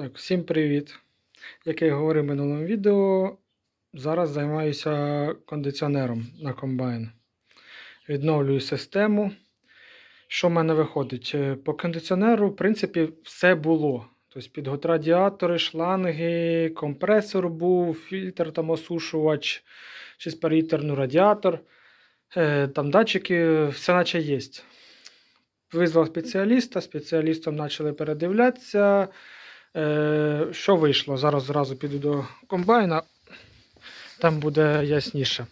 Так, всім привіт. Як я говорив в минулому відео, зараз займаюся кондиціонером на комбайн. Відновлюю систему. Що в мене виходить? Е, По кондиціонеру, в принципі, все було. Тобто під радіатори, шланги, компресор був, фільтр, там осушувач, чиспарітер, ну, радіатор, е, там датчики, все наче є. Визвав спеціаліста, спеціалістом почали передивлятися. Е, що вийшло? Зараз зразу піду до комбайна, там буде ясніше.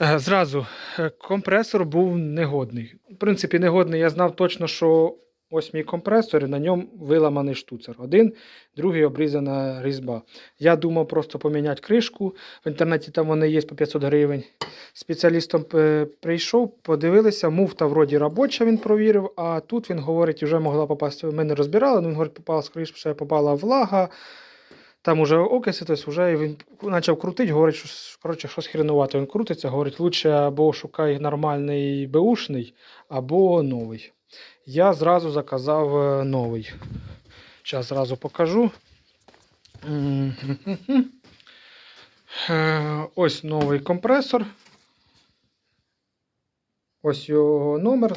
Е, зразу е, компресор був негодний. В принципі, негодний, я знав точно, що ось мій компресор, і на ньому виламаний штуцер. Один, другий обрізана різьба. Я думав просто поміняти кришку. В інтернеті там вони є по 500 гривень. Спеціалістом е, прийшов, подивилися, муфта вроді робоча, він провірив, а тут він говорить, вже могла попасти. Ми не розбирали, але він говорить, попала скоріше, попала влага. Там уже окиси, тобто вже він почав крутити, говорить, що коротше, щось хренувати. Він крутиться, говорить, лучше або шукай нормальний беушний, або новий. Я зразу заказав е, новий. Зараз зразу покажу. Е, Ось новий компресор. Ось його номер.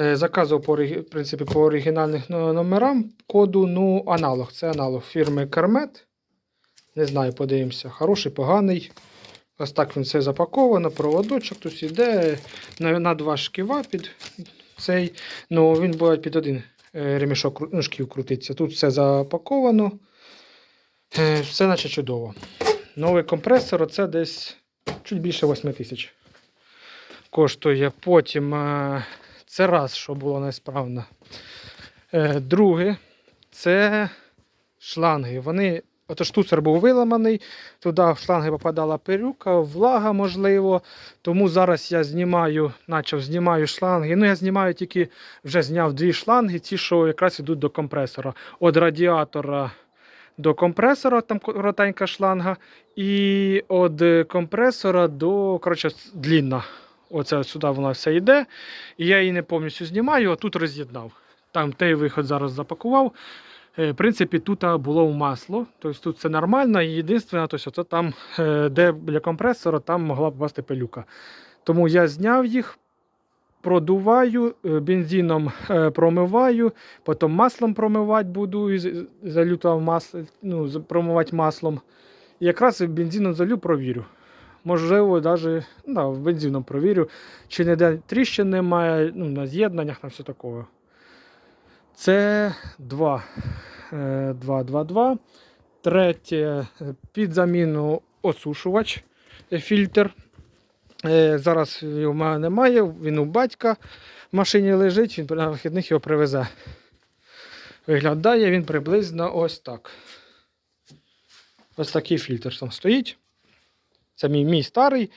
Е, Заказував по, в принципі, по оригінальних номерам коду, ну, аналог. Це аналог фірми Кермет. Не знаю, подивимося. Хороший, поганий. Ось так він все запаковано, проводочок тут іде на два шківа під цей. Ну, він буде під один е, ремішок ну, шків крутиться. Тут все запаковано. Е, Все наче чудово. Новий компресор це десь чуть більше 8 тисяч. Коштує потім. е, Це раз, що було несправно. Друге, це шланги. Вони, ото штуцер був виламаний, туди в шланги попадала пилюка, влага, можливо. Тому зараз я знімаю, почав знімаю шланги. Ну, я знімаю тільки вже зняв дві шланги, ті, що якраз йдуть до компресора. Від радіатора до компресора, там коротенька шланга, і від компресора до коротше, длінна. Оце сюди вона все йде. І я її не повністю знімаю, а тут роз'єднав. Там той виход зараз запакував. Е, В принципі, тут було масло, тобто тут все нормально. Єдине, тобто, там, е, де біля компресора, там могла попасти пилюка. Тому я зняв їх, продуваю, е, бензином промиваю, потім маслом промивати буду, і масло, ну, промивати маслом. І якраз бензином залю, провірю. Можливо, навіть да, бензином провірю, чи ніде тріщин немає, ну, на з'єднаннях, на все такого. Це 2. 2, 2, 2. Третє е, під заміну осушувач, е, фільтр. Е, Зараз його в мене немає, він у батька в машині лежить, він на вихідних його привезе. Виглядає він приблизно ось так. Ось такий фільтр там стоїть. Це мій, мій старий.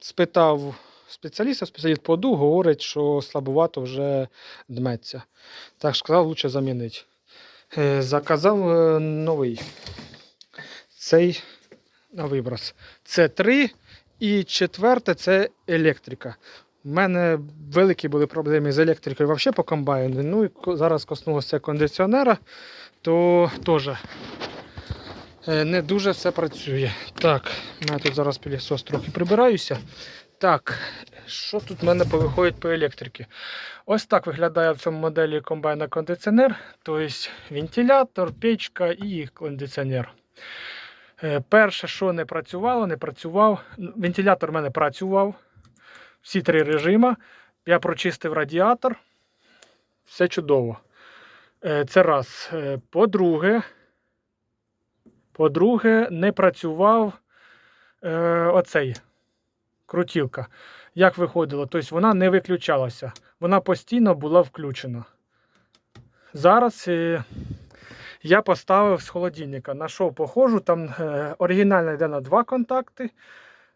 Спитав спеціаліста, спеціаліст по ду, говорить, що слабувато вже дметься. Так сказав, лучше замінити. Е, заказав е, новий. Цей виброс. Це 3 і четверте це електрика. У мене великі були проблеми з електрикою взагалі по комбайну. Ну і зараз коснулося кондиціонера, то теж е, не дуже все працює. Так, я тут зараз пілісос трохи прибираюся. Так, що тут в мене повиходить по електриці? Ось так виглядає в цьому моделі комбайна кондиціонер, тобто вентилятор, печка і кондиціонер. Е, Перше, що не працювало, не працював. Вентилятор в мене працював. Всі три режима. Я прочистив радіатор. Все чудово. Е, Це раз. Е, По-друге, по-друге, не працював оцей крутілка. Як виходило? Тобто вона не виключалася. Вона постійно була включена. Зараз е, я поставив з холодильника. Нашов похожу, там е, оригінальна йде на 2 контакти.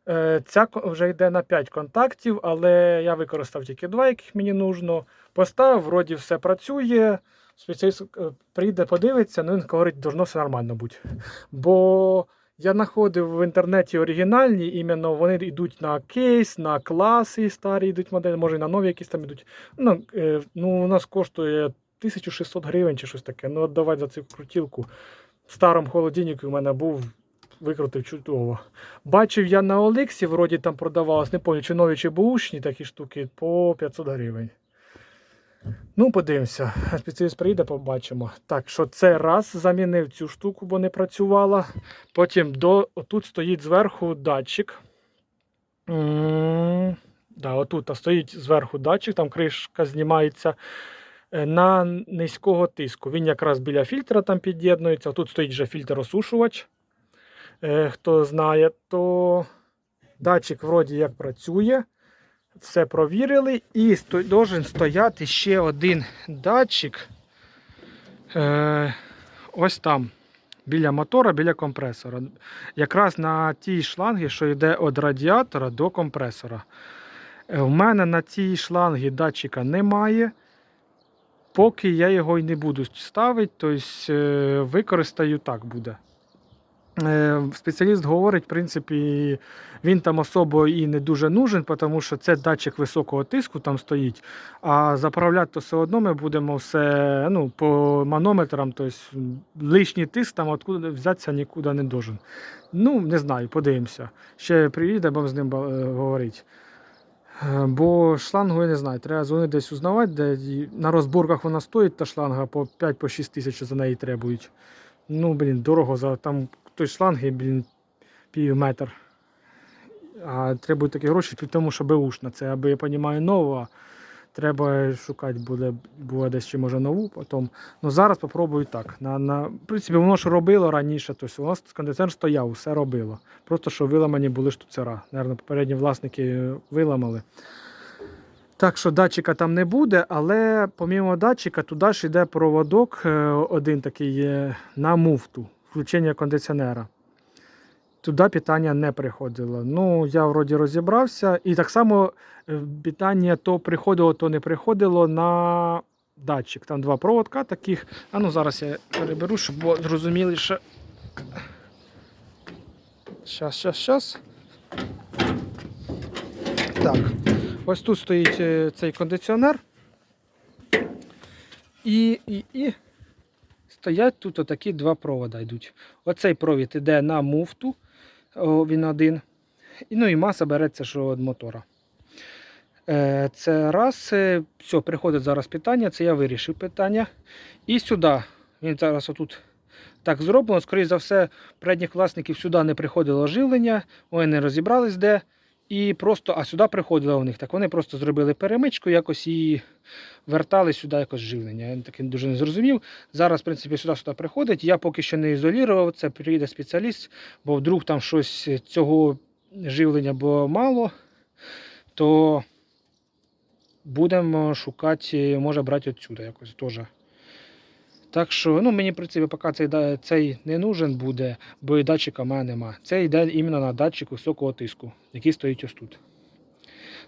Е, ця вже йде на 5 контактів, але я використав тільки 2, яких мені нужно. Поставив, вроді все працює. Спеціаліст прийде, подивиться, ну він говорить, должно все нормально бути. Бо я знаходив в інтернеті оригінальні, іменно вони йдуть на кейс, на класи старі йдуть моделі, може на нові якісь там йдуть. Ну, е, ну у нас коштує 1600 гривень чи щось таке. Ну, віддавати за цю крутілку. В старому холодильнику у мене був, викрутив чудово. Бачив я на Олексі, вроді там продавалось, не пам'ятаю, чи нові, чи бушні такі штуки по 500 гривень. Ну, подивимося. Спеціаліст приїде, побачимо. Так, що це раз замінив цю штуку, бо не працювала. Потім до, отут стоїть зверху датчик. М, Да, отут стоїть зверху датчик, там кришка знімається е, на низького тиску. Він якраз біля фільтра там під'єднується. Тут стоїть вже фільтр-осушувач. Е, Хто знає, то датчик вроді як працює. Все провірили. І должен стояти ще один датчик. Е, ось там. Біля мотора, біля компресора. Якраз на тій шлангі, що йде від радіатора до компресора. Е, В мене на цій шлангі датчика немає. Поки я його й не буду ставити, тобто використаю так буде. Е, Спеціаліст говорить, в принципі, він там особо і не дуже нужен, тому що це датчик високого тиску там стоїть. А заправляти то все одно ми будемо все ну, по манометрам, тобто лишній тиск там откуда взятися нікуди не должен. Ну, не знаю, подивимося. Ще приїде, будемо з ним е, говорити. Е, Бо шлангу я не знаю, треба дзвонити десь узнавати, де на розборках вона стоїть, та шланга по 5-6 тисяч за неї требують. Ну, блін, дорого за там той шланги, блін, пів метр. А требують такі гроші, тому, що беушна. Це, аби я розумію, нова. Треба шукати буде, буде десь чи може нову потім. Ну зараз спробую так. На, на, в принципі, воно ж робило раніше, тобто у нас кондиціонер стояв, все робило. Просто що виламані були штуцера. Наверно, попередні власники виламали. Так що датчика там не буде, але помімо датчика, туди ж йде проводок е, один такий е, на муфту, включення кондиціонера. Туди питання не приходило. Ну, я вроді розібрався. І так само е, питання то приходило, то не приходило на датчик. Там два проводка таких. А ну зараз я переберу, щоб було зрозуміліше. Щас, щас, щас. Так. Ось тут стоїть е, цей кондиціонер. І, і, і стоять тут отакі два провода йдуть. Оцей провід йде на муфту, він один. І, ну і маса береться що від мотора. Е, Це раз. е, Все, приходить зараз питання, це я вирішив питання. І сюди. Він зараз отут так зроблено. Скоріше за все, передніх власників сюди не приходило живлення, вони не розібрались де. І просто, а сюди приходило у них. Так вони просто зробили перемичку якось і вертали сюди якось живлення. Я таки дуже не зрозумів. Зараз, в принципі, сюди сюди приходить. Я поки що не ізолював це, приїде спеціаліст, бо вдруг там щось цього живлення було мало, то будемо шукати, може брати відсюди якось теж. Так що, ну, мені, в принципі, поки цей, цей не нужен буде, бо і датчика в мене нема. Це йде іменно на датчик високого тиску, який стоїть ось тут.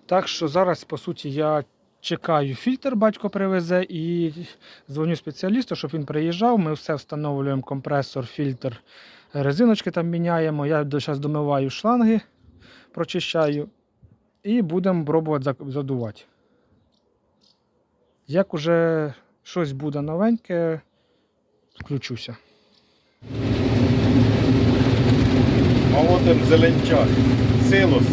Так що зараз, по суті, я чекаю фільтр, батько привезе і дзвоню спеціалісту, щоб він приїжджав. Ми все встановлюємо компресор, фільтр, резиночки там міняємо. Я зараз домиваю шланги, прочищаю і будемо пробувати задувати. Як уже щось буде новеньке, включуся. А от він зеленчак. Силос.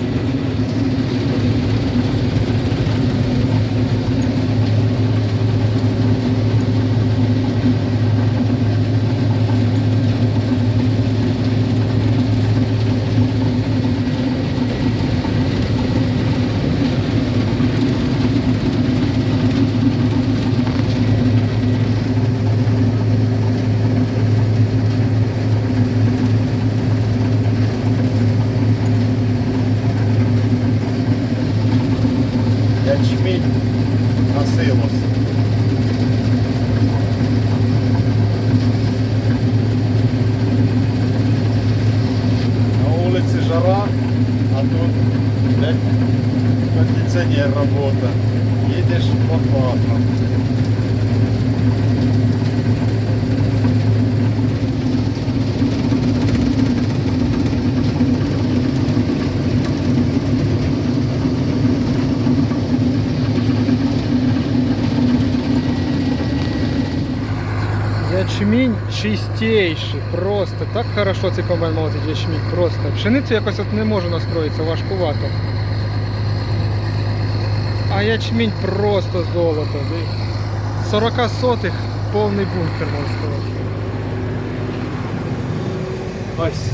Ячмінь на силос. На вулиці жара, а тут де кондиціонер робота. Їдеш прохладно. Чистейший, просто так хорошо цей комбайн молотить ячмінь, просто. Пшеницю якось от не можу настроїтися, важкувато. А ячмінь просто золото. 40 сотих повний бункер, можна сказати. Ось.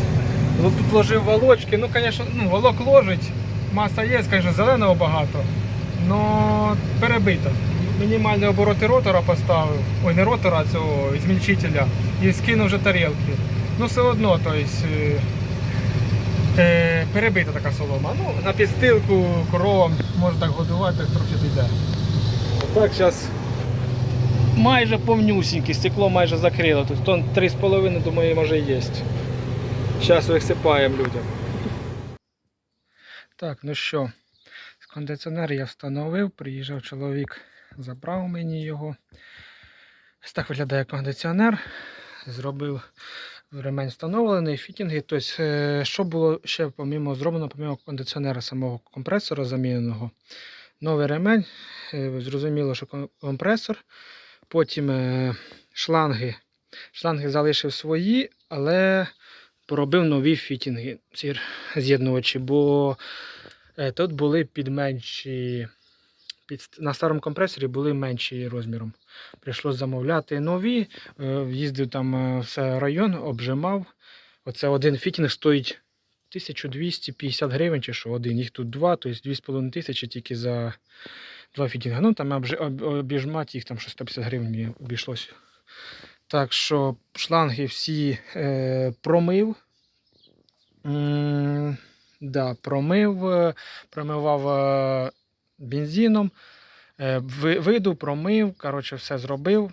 Ну, тут ложив волочки, ну, звісно, ну, волок ложить, маса є, звісно, зеленого багато, але перебито. Мінімальні обороти ротора поставив, ой, не ротора, а цього змільчителя, і скинув вже тарілки. Ну, все одно, тобто, е, перебита така солома. Ну, на підстилку коровам можна так годувати, так трохи піде. Так, зараз майже повнюсінький, стекло майже закрило. Тут тон 3,5, думаю, може і є. Зараз висипаємо людям. Так, ну що, кондиціонер я встановив, приїжджав чоловік, забрав мені його. Ось так виглядає кондиціонер. Зробив ремень встановлений, фітінги. Тобто, е, що було ще помімо зроблено, помімо кондиціонера самого компресора заміненого. Новий ремень. е, Зрозуміло, що компресор. Потім е, шланги. Шланги залишив свої, але поробив нові фітінги, з'єднувачі, бо тут були під менші. Під, на старому компресорі були менші розміром. Прийшлось замовляти нові. е, Їздив там е, все район, обжимав. Оце один фітінг стоїть 1250 гривень чи що один. Їх тут два, тобто 2,5 тисячі тільки за два фітінга. Ну там обіжмати їх там щось 150 гривень обійшлося. Так що шланги всі е, промив. М, да, промив, е, промивав бензином, е, виду, промив, коротше, все зробив.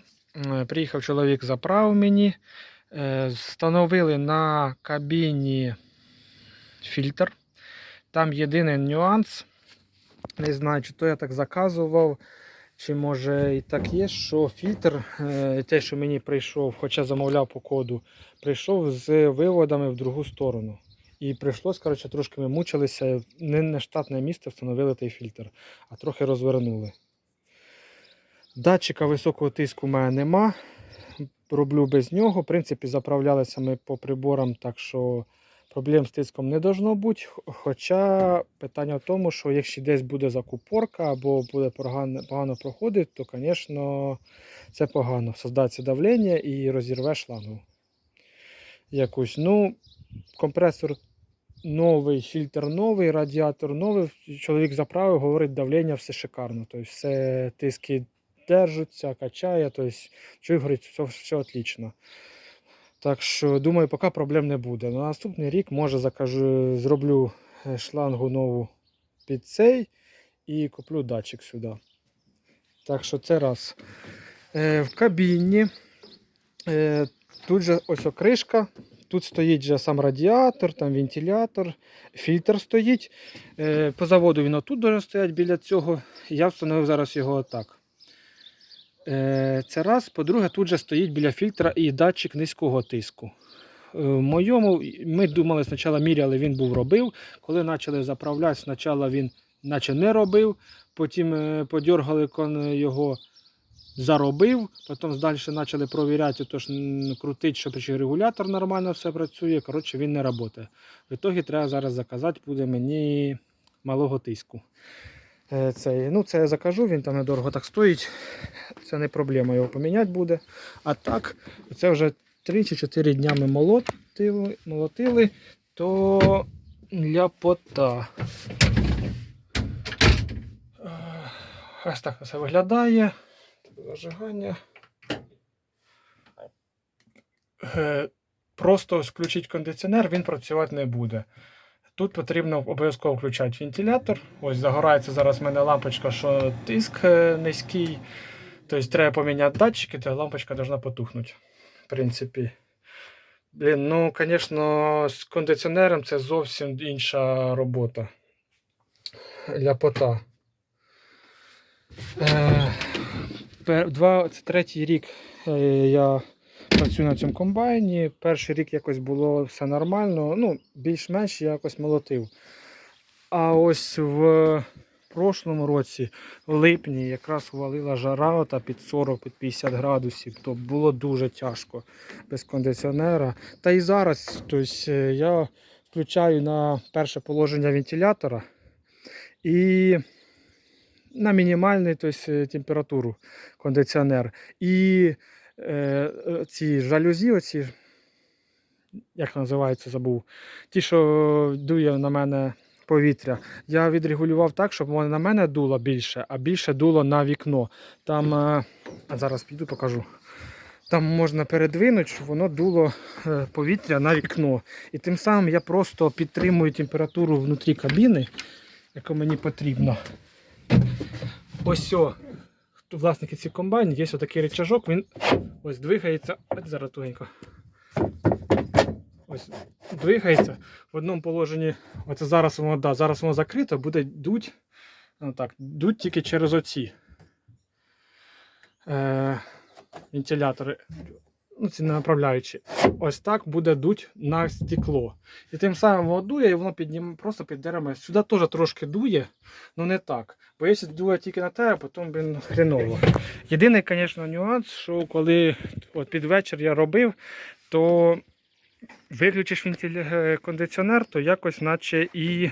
Приїхав чоловік, заправив мені. Е, Встановили на кабіні фільтр. Там єдиний нюанс. Не знаю, чи то я так заказував, чи може і так є, що фільтр, е, те, що мені прийшов, хоча замовляв по коду, прийшов з виводами в другу сторону. І прийшлось, коротше, трошки ми мучилися. Не на штатне місце встановили той фільтр, а трохи розвернули. Датчика високого тиску в мене нема. Роблю без нього. В принципі, заправлялися ми по приборам, так що проблем з тиском не должно бути. Хоча питання в тому, що якщо десь буде закупорка або буде погано, проходити, то, звісно, це погано. Создається давлення і розірве шлангу. Якусь. Ну, компресор новий, фільтр новий, радіатор новий. Чоловік заправив, говорить, давлення все шикарно. Тобто все тиски держаться, качає. Тобто, чоловік говорить, все, все отлично. Так що, думаю, поки проблем не буде. На наступний рік, може, закажу, зроблю е, шлангу нову під цей і куплю датчик сюди. Так що це раз. Е, в кабіні. Е, тут же ось окришка. Тут стоїть же сам радіатор, там вентилятор, фільтр стоїть. Е, по заводу він отут дуже стоять біля цього. Я встановив зараз його отак. Е, Це раз. По-друге, тут же стоїть біля фільтра і датчик низького тиску. Е, В моєму ми думали, спочатку міряли, він був робив. Коли почали заправляти, спочатку він наче не робив, потім подергали його заробив, потім далі почали провіряти, тож крутить, щоб чи регулятор нормально все працює. Коротше, він не працює. В ітогі треба зараз заказати буде мені малого тиску. Е, Цей, ну, це я закажу, він там недорого так стоїть. Це не проблема, його поміняти буде. А так, це вже 3 чи 4 дня ми молотили, молотили то ляпота. Е, Ось так це виглядає. Зажигання. Е, Просто включити кондиціонер, він працювати не буде. Тут потрібно обов'язково включати вентилятор. Ось загорається зараз в мене лампочка, що тиск е, низький. Тобто треба поміняти датчики, то ляпочка повинна потухнути. В принципі. Блін, ну, звісно, з кондиціонером це зовсім інша робота. Ляпота. Е, два, це третій рік е, я працюю на цьому комбайні. Перший рік якось було все нормально, ну, більш-менш якось молотив. А ось в прошлому році, в липні, якраз валила жара ота під 40, під 50 градусів, то було дуже тяжко без кондиціонера. Та і зараз тобто, е, я включаю на перше положення вентилятора і на мінімальну е, температуру кондиціонер. І е, е, ці жалюзі, оці, як називається, забув. Ті, що дує на мене повітря, я відрегулював так, щоб воно на мене дуло більше, а більше дуло на вікно. Там, е, зараз піду покажу. Там можна передвинути, щоб воно дуло е, повітря на вікно. І тим самим я просто підтримую температуру внутрі кабіни, яка мені потрібно. Ось о, власники цих комбайнів, є отакий речажок, він ось двигається. Ось зараз тугенько. Ось двигається в одному положенні. Оце зараз воно, да, зараз воно закрито, буде дуть. Ну, так, дуть тільки через оці е, вентилятори. Ну, ці направляючі. Ось так буде дуть на стекло. І тим самим воно дує, і воно піднім, просто під деревами. Сюди теж трошки дує, але не так. Бо якщо дує тільки на тебе, потім він хреново. Єдиний, звісно, нюанс, що коли от під вечір я робив, то виключиш е, кондиціонер, то якось наче і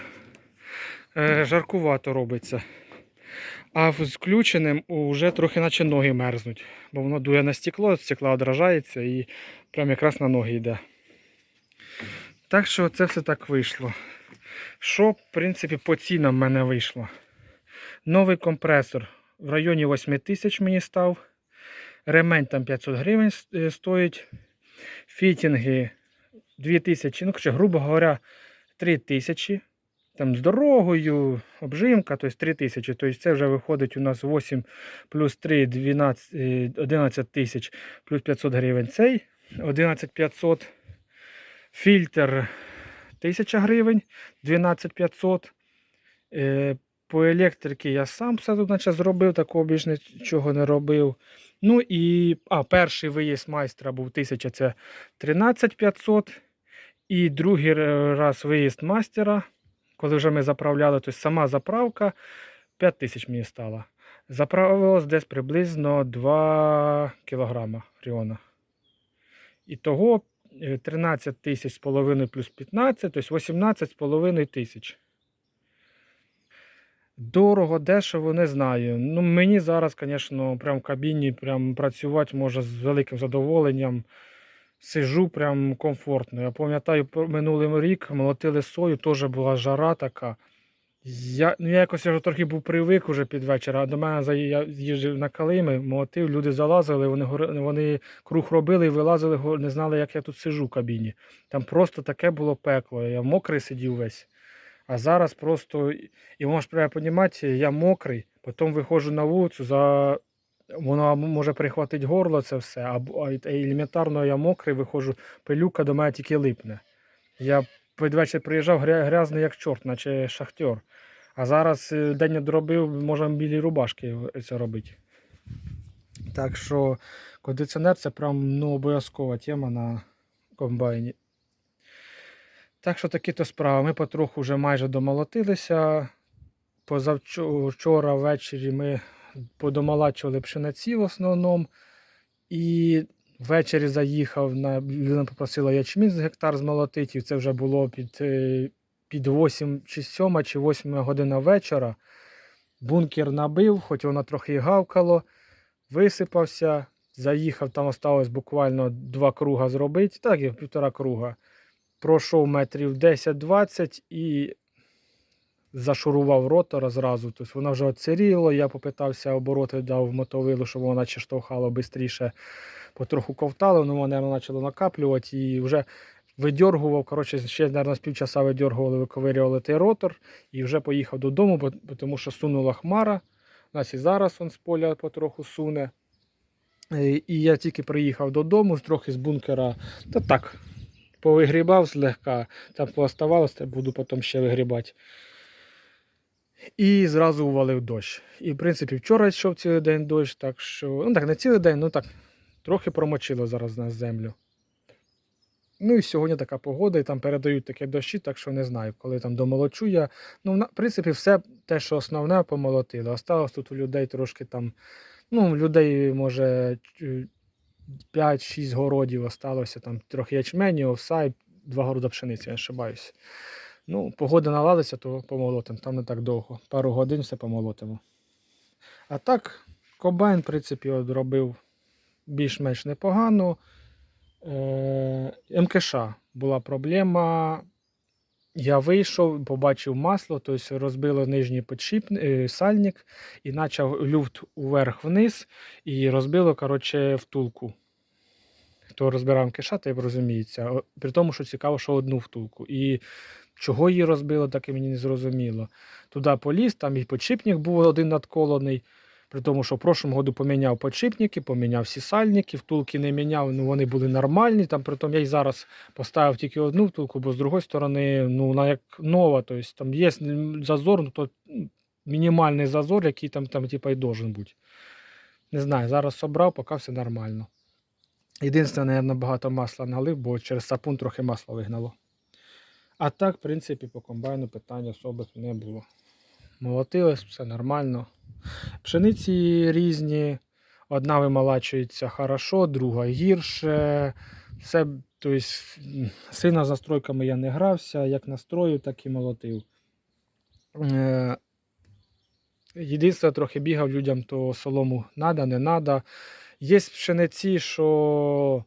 е, жаркувато робиться. А з включеним вже трохи наче ноги мерзнуть, бо воно дує на стекло, стекло одражається і прямо якраз на ноги йде. Так що це все так вийшло. Що, в принципі, по цінам в мене вийшло? Новий компресор в районі 8 тисяч мені став. Ремень там 500 гривень е, стоїть. Фітінги 2000, ну, грубо говоря, 3000. Там з дорогою, обжимка, тобто 3000. Тобто це вже виходить у нас 8 плюс 3, 12, е, 11 тисяч плюс 500 гривень цей. 11500. Фільтр 1000 гривень, 12500. Е, по електриці я сам все тут зробив, такого більш нічого не робив. Ну і а, перший виїзд майстра був 1000, це 13500. І другий раз виїзд мастера, коли вже ми заправляли, тобто сама заправка 5000 мені стала. Заправилось десь приблизно 2 кг фріона. І того 13 тисяч з половиною плюс 15, тобто 18 з половиною тисяч. Дорого, дешево, не знаю. Ну, мені зараз, звісно, прям в кабіні прям працювати може з великим задоволенням. Сижу прям комфортно. Я пам'ятаю, минулий рік молотили сою, теж була жара така. Я, ну, я якось вже трохи був привик уже під вечір, а до мене я їжджав на калими, молотив, люди залазили, вони, вони круг робили і вилазили, не знали, як я тут сижу в кабіні. Там просто таке було пекло. Я мокрий сидів весь. А зараз просто, і можеш треба розуміти, я мокрий, потім виходжу на вулицю, за... воно може прихватити горло це все, або елементарно я мокрий, виходжу, пилюка до мене тільки липне. Я під вечір приїжджав грязний як чорт, наче шахтер. А зараз е, день не доробив, можна білі рубашки це робити. Так що кондиціонер це прям ну, обов'язкова тема на комбайні. Так що такі то справи. Ми потроху вже майже домолотилися. Позавчора ввечері ми подомолачували пшениці в основному. І ввечері заїхав на людина попросила ячмінь з гектар змолотити. Це вже було під, е, під 8 чи 7 чи 8 година вечора. Бункер набив, хоч воно трохи гавкало, висипався. Заїхав, там осталось буквально два круга зробити, так і півтора круга пройшов метрів 10-20 і зашурував ротора зразу. Тобто воно вже оцеріло, я попитався обороти, дав мотовилу, щоб воно наче штовхало швидше, потроху ковтало, ну воно почало накаплювати і вже видьоргував. Коротше, ще, мабуть, з півчаса видьоргували, виковирювали той ротор і вже поїхав додому, тому що сунула хмара. Нас і зараз он з поля потроху суне. Е, І я тільки приїхав додому, трохи з бункера, та так, повигрібав злегка, там пооставалося, буду потім ще вигрібати. І зразу увалив дощ. І, в принципі, вчора йшов цілий день дощ, так що, ну так, не цілий день, ну так, трохи промочило зараз нас землю. Ну і сьогодні така погода, і там передають такі дощі, так що не знаю, коли там домолочу я. Ну, в принципі, все те, що основне, помолотили. Осталось тут у людей трошки там, ну, людей, може, 5-6 городів осталося, там трохи ячменю, овса і два города пшениці, я не ошибаюсь. Ну, погода наладиться, то помолотимо, там не так довго. Пару годин все помолотимо. А так, комбайн, в принципі, робив більш-менш непогано. Е, МКШ була проблема. Я вийшов, побачив масло, тобто розбило нижній підшип, е, сальник і почав люфт уверх-вниз і розбило коротше, втулку. Хто розбирав МКШ, той розуміється. При тому, що цікаво, що одну втулку. І чого її розбило, так і мені не зрозуміло. Туди поліз, там і підшипник був один надколений. При тому, що в прошлому году поміняв підшипники, поміняв всі сальники, втулки не міняв, ну вони були нормальні. Там, при тому я й зараз поставив тільки одну втулку, бо з другої сторони, ну, вона як нова, тобто там є зазор, ну, то мінімальний зазор, який там, там типа, і должен бути. Не знаю, зараз собрав, поки все нормально. Єдине, я набагато масла налив, бо через сапун трохи масла вигнало. А так, в принципі, по комбайну питань особих не було. Молотилось, все нормально. Пшениці різні. Одна вималачується хорошо, друга гірше. Все, тобто, м, сильно з настройками я не грався, як настрою, так і молотив. Е, Єдине, трохи бігав людям, то солому надо, не надо. Є пшениці, що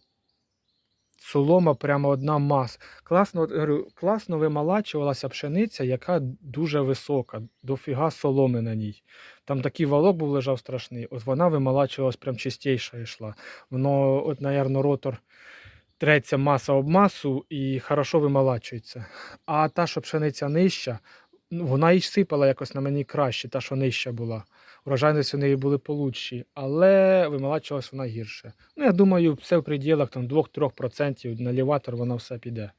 солома прямо одна маса. Класно, говорю, класно вималачувалася пшениця, яка дуже висока, дофіга соломи на ній. Там такий валок був лежав страшний. От вона вималачувалась прям чистіша йшла. Воно, от, напевно, ротор треться маса об масу і хорошо вималачується. А та, що пшениця нижча, ну, вона і сипала якось на мені краще, та, що нижча була. Урожайності в неї були получші, але вималачувалась вона гірше. Ну, я думаю, все в пределах там 2-3% на ліватор вона все піде.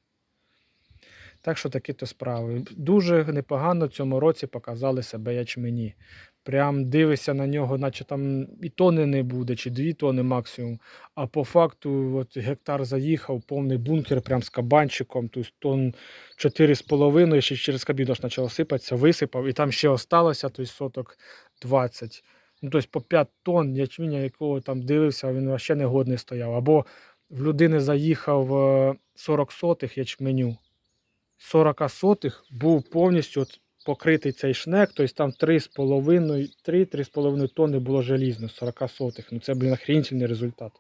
Так що такі то справи. Дуже непогано в цьому році показали себе ячмені. Прям дивишся на нього, наче там і тони не буде, чи дві тони максимум. А по факту, от гектар заїхав, повний бункер, прям з кабанчиком, тобто тонн 4,5, ще через кабіну ж почало сипатися, висипав, і там ще осталося, тобто соток 20. Ну, тобто по 5 тонн ячменя, якого там дивився, він ще не годний стояв. Або в людини заїхав е, 40 сотих ячменю. 40 сотих був повністю от покритий цей шнек, тобто там 3,5 тонни було желізно, 40 сотих. Ну це, блін, охренительний результат.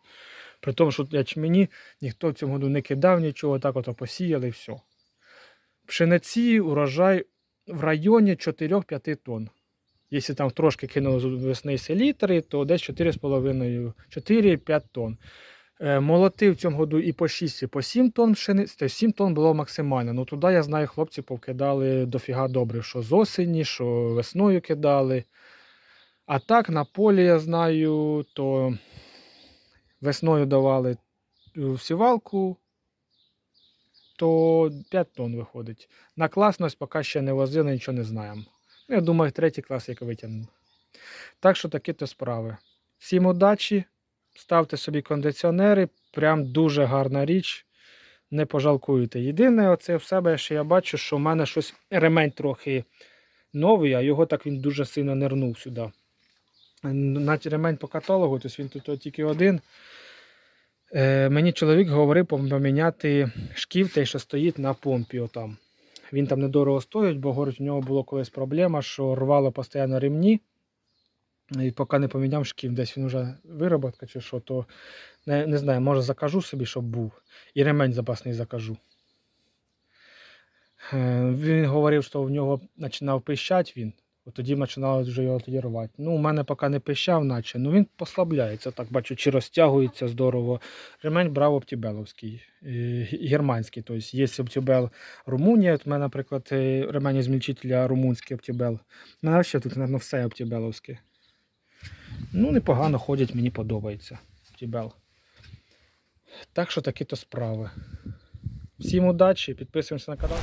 При тому, що ячмені ніхто в цьому году не кидав нічого, так от посіяли і все. Пшениці урожай в районі 4-5 тонн. Якщо там трошки кинули з весни селітри, то десь 4,5 4-5 тонн. Е, Молотив в цьому году і по 6, і по 7 тонн пшениці, 7 тонн було максимально. Ну туди я знаю, хлопці повкидали дофіга добре, що з осені, що весною кидали. А так на полі я знаю, то весною давали у сівалку, то 5 тонн виходить. На класність поки ще не возили, нічого не знаємо. Ну, я думаю, третій клас як витягнемо. Так що такі то справи. Всім удачі! Ставте собі кондиціонери, прям дуже гарна річ. Не пожалкуєте. Єдине, оце в себе, що я бачу, що в мене щось ремень трохи новий, а його так він дуже сильно нирнув сюди. На ремень по каталогу, тобто він тут тільки один. Е, мені чоловік говорив поміняти шків той, що стоїть на помпі. Отам. Він там недорого стоїть, бо говорить, у нього була колись проблема, що рвало постійно ремні. І поки не поміняв шків, десь він вже вироботка чи що, то не, не знаю, може закажу собі, щоб був. І ремень запасний закажу. Е, Він говорив, що в нього починав пищати він. От тоді починали вже його тоді. Ну, у мене поки не пищав, наче. Ну він послабляється, так бачу, чи розтягується здорово. Ремень брав оптібеловський, е, германський. Тобто є оптібел Румунія. От у мене, наприклад, е, ремень змільчителя румунський оптібел. У мене ще тут, мабуть, все оптібеловське. Ну, непогано ходять, мені подобається. Тібел. Так що такі то справи. Всім удачі, підписуємося на канал.